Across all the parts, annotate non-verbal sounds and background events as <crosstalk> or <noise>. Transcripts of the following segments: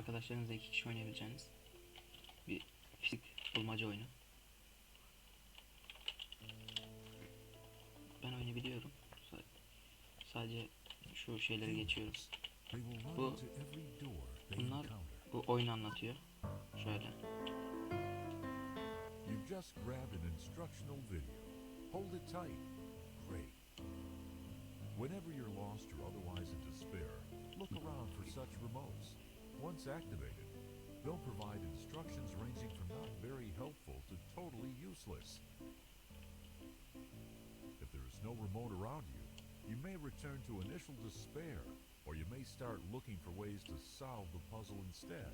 arkadaşlarınızla iki kişi oynayabileceğiniz bir fizik bulmaca oyunu. Ben oyunu biliyorum. Sa- Sadece şu şeyleri geçiyoruz. Bu- Bunlar bu oyunu anlatıyor. Şöyle. You've just grabbed an instructional video. Hold it tight. Great. Whenever you're lost or otherwise in despair, look around for such remotes. Once activated, they'll provide instructions ranging from not very helpful to totally useless. If there is no remote around you, you may return to initial despair, or you may start looking for ways to solve the puzzle instead.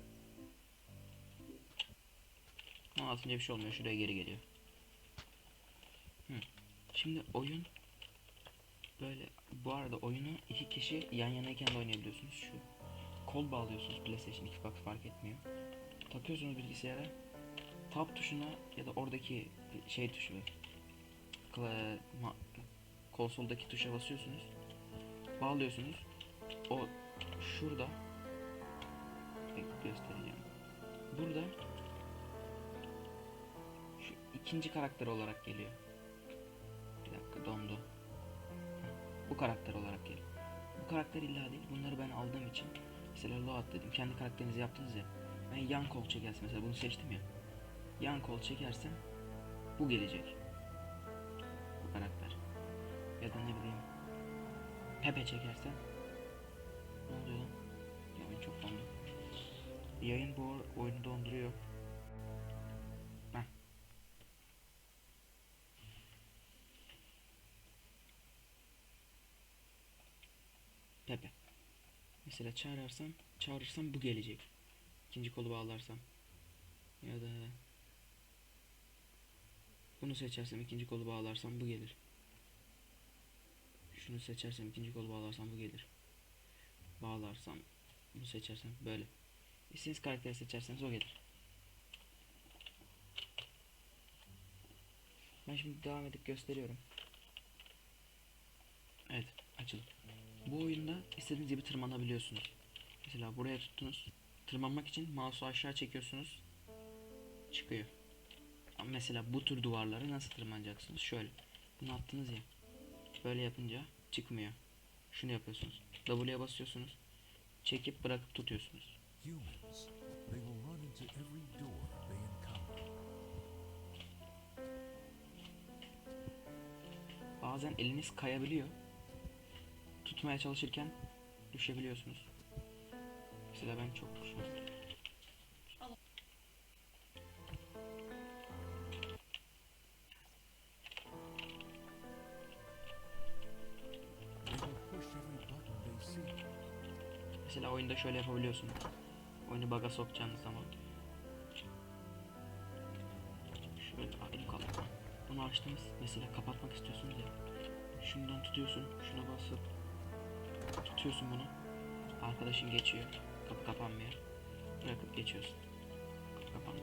Ama atınca bir şey olmuyor. Şuraya geri geliyor. Hı. Şimdi oyun böyle bu arada oyunu iki kişi yan yanayken de oynayabiliyorsunuz. Şu kol bağlıyorsunuz PlayStation 2 Xbox fark etmiyor. Takıyorsunuz bilgisayara. Tab tuşuna ya da oradaki şey tuşu konsoldaki tuşa basıyorsunuz. Bağlıyorsunuz. O şurada göstereceğim. Burada şu ikinci karakter olarak geliyor. Bir dakika dondu. Bu karakter olarak geliyor. Bu karakter illa değil. Bunları ben aldığım için mesela load dedim. Kendi karakterinizi yaptınız ya. Ben yan kol çekersem mesela bunu seçtim ya. Yan kol çekersem bu gelecek. Bu karakter. Ya da ne bileyim Pepe çekersem ne oluyor lan? Yayın çok dondu. Yayın bu oyunu donduruyor. Mesela çağırsam, çağırırsam bu gelecek. İkinci kolu bağlarsam. Ya da bunu seçersem ikinci kolu bağlarsam bu gelir. Şunu seçersem ikinci kolu bağlarsam bu gelir. Bağlarsam bunu seçersem böyle. İstediğiniz karakteri seçerseniz o gelir. Ben şimdi devam edip gösteriyorum. Evet açıldı. Bu oyunda istediğiniz gibi tırmanabiliyorsunuz. Mesela buraya tuttunuz. Tırmanmak için mouse'u aşağı çekiyorsunuz. Çıkıyor. Ama mesela bu tür duvarları nasıl tırmanacaksınız? Şöyle. Bunu attınız ya. Böyle yapınca çıkmıyor. Şunu yapıyorsunuz. W'ye basıyorsunuz. Çekip bırakıp tutuyorsunuz. Bazen eliniz kayabiliyor. Tutmaya çalışırken düşebiliyorsunuz. Mesela ben çok see. Mesela oyunda şöyle yapabiliyorsunuz. Oyunu baga sokacağınız zaman. Şöyle elim kaldı. Bunu açtınız. Mesela kapatmak istiyorsunuz ya. Şundan tutuyorsun. Şuna basıp tutuyorsun bunu. Arkadaşın geçiyor. Kapı kapanmıyor. Bırakıp geçiyorsun. Kapı kapandı.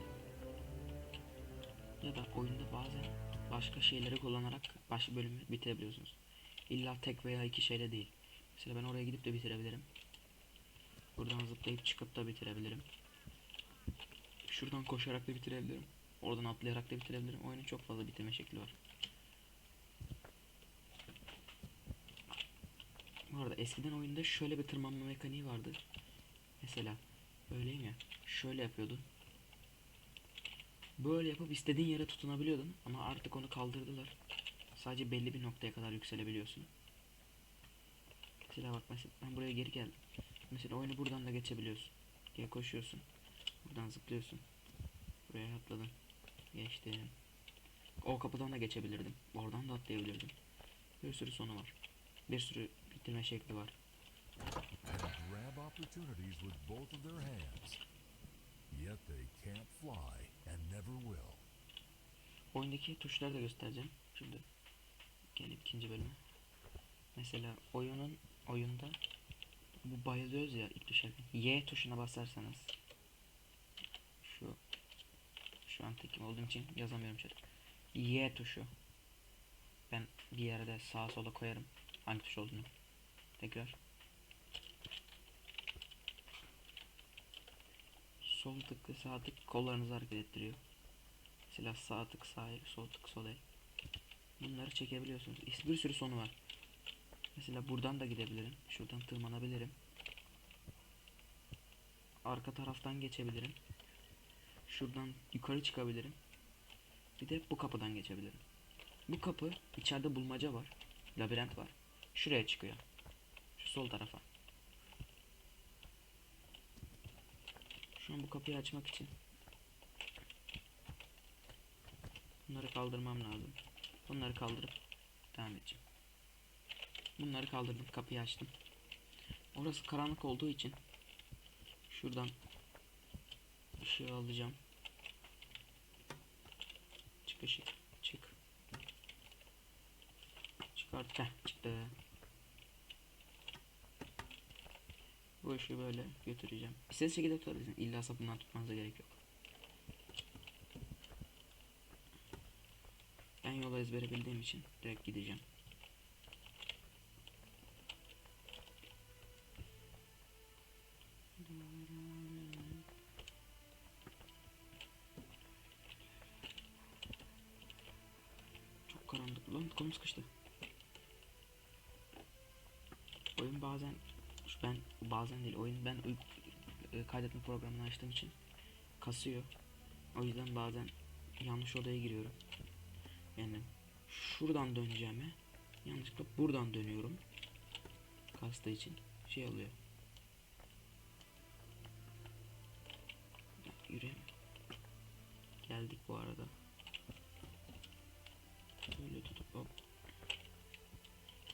Ya da oyunda bazen başka şeyleri kullanarak başka bölümü bitirebiliyorsunuz. İlla tek veya iki şeyle değil. Mesela ben oraya gidip de bitirebilirim. Buradan zıplayıp çıkıp da bitirebilirim. Şuradan koşarak da bitirebilirim. Oradan atlayarak da bitirebilirim. Oyunun çok fazla bitirme şekli var. Arada eskiden oyunda şöyle bir tırmanma mekaniği vardı. Mesela öyleyim ya. Şöyle yapıyordun. Böyle yapıp istediğin yere tutunabiliyordun ama artık onu kaldırdılar. Sadece belli bir noktaya kadar yükselebiliyorsun. Mesela bak mesela ben buraya geri geldim. Mesela oyunu buradan da geçebiliyorsun. Gel koşuyorsun. Buradan zıplıyorsun. Buraya atladın. Geçtim. O kapıdan da geçebilirdim. Oradan da atlayabilirdim. Bir sürü sonu var. Bir sürü bitirme şekli var. and grab opportunities with both of their hands. Yet they can't fly and never will. Oyundaki tuşları da göstereceğim. Şimdi gelip ikinci bölüme. Mesela oyunun oyunda bu bayılıyoruz ya ilk düşerken. Y tuşuna basarsanız şu şu an tekim olduğum için yazamıyorum chat. Y tuşu. Ben bir yerde sağa sola koyarım. Hangi tuş olduğunu. Tekrar. sol tık ve sağ tık kollarınızı hareket ettiriyor. Mesela sağ tık sağ sol tık sol el. Bunları çekebiliyorsunuz. Bir sürü sonu var. Mesela buradan da gidebilirim. Şuradan tırmanabilirim. Arka taraftan geçebilirim. Şuradan yukarı çıkabilirim. Bir de bu kapıdan geçebilirim. Bu kapı içeride bulmaca var. Labirent var. Şuraya çıkıyor. Sol tarafa. Şu an bu kapıyı açmak için bunları kaldırmam lazım. Bunları kaldırıp devam edeceğim. Bunları kaldırdım. Kapıyı açtım. Orası karanlık olduğu için şuradan ışığı alacağım. Çık ışık. Çık. Çıkart. Heh, çıktı. Bu ışığı böyle götüreceğim. İstediğiniz şekilde tutabilirsiniz. İlla sapından tutmanıza gerek yok. Ben yolu ezbere bildiğim için direkt gideceğim. Çok karanlık. Lan kolum sıkıştı. Oyun bazen ben bazen değil oyun ben e, kaydetme programını açtığım için kasıyor. O yüzden bazen yanlış odaya giriyorum. Yani şuradan döneceğime yanlışlıkla buradan dönüyorum. Kastığı için şey oluyor. Ya, Yürüyemiyorum. Geldik bu arada. Böyle tutup hop.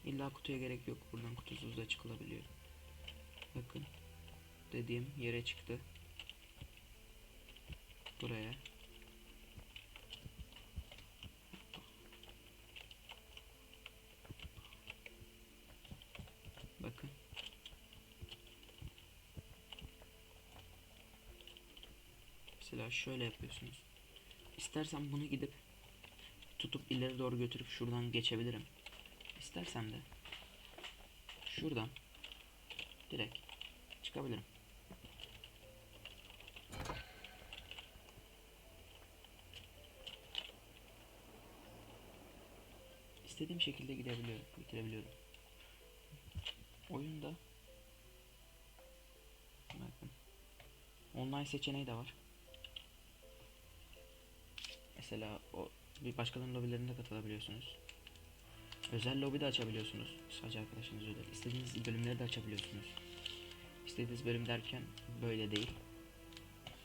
İlla kutuya gerek yok. Buradan kutusuz da çıkılabiliyor. Bakın. <laughs> Dediğim yere çıktı. Buraya. Bakın. Mesela şöyle yapıyorsunuz. İstersen bunu gidip tutup ileri doğru götürüp şuradan geçebilirim. İstersem de şuradan direkt çıkabilirim. İstediğim şekilde gidebiliyorum, bitirebiliyorum. Oyunda bakın online seçeneği de var. Mesela o bir başkalarının lobilerinde katılabiliyorsunuz. Özel lobi de açabiliyorsunuz. Sadece arkadaşınız özel. İstediğiniz bölümleri de açabiliyorsunuz. İstediğiniz bölüm derken böyle değil.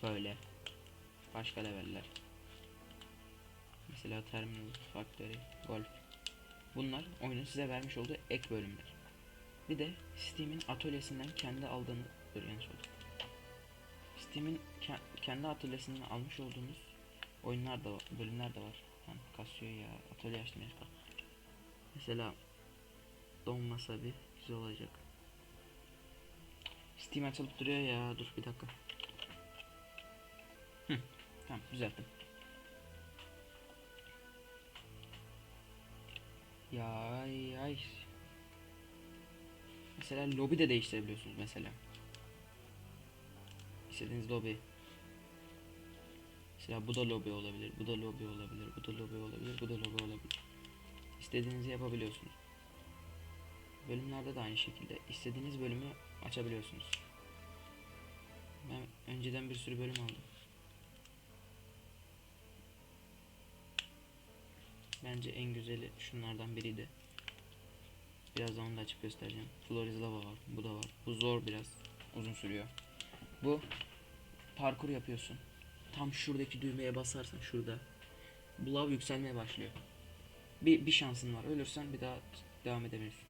Böyle. Başka leveller. Mesela Terminal, Factory, Golf. Bunlar oyunun size vermiş olduğu ek bölümler. Bir de Steam'in atölyesinden kendi aldığını yanlış oldu. Steam'in ke- kendi atölyesinden almış olduğunuz oyunlar da bölümler de var. Hani kasıyor ya, atölye açtım ya. Mesela donmasa bir güzel olacak. Steam açılıp duruyor ya. Dur bir dakika. Hı, tamam düzelttim. Ya ay ay. Mesela lobi de değiştirebiliyorsunuz mesela. İstediğiniz lobi. Mesela bu da lobi olabilir, bu da lobi olabilir, bu da lobi olabilir, bu da lobi olabilir. İstediğinizi yapabiliyorsunuz. Bölümlerde de aynı şekilde istediğiniz bölümü açabiliyorsunuz. Ben önceden bir sürü bölüm aldım. Bence en güzeli şunlardan biriydi. Birazdan onu da açıp göstereceğim. Flores Lava var. Bu da var. Bu zor biraz. Uzun sürüyor. Bu parkur yapıyorsun. Tam şuradaki düğmeye basarsan şurada. Bu lav yükselmeye başlıyor. Bir, bir şansın var. Ölürsen bir daha devam edebilirsin.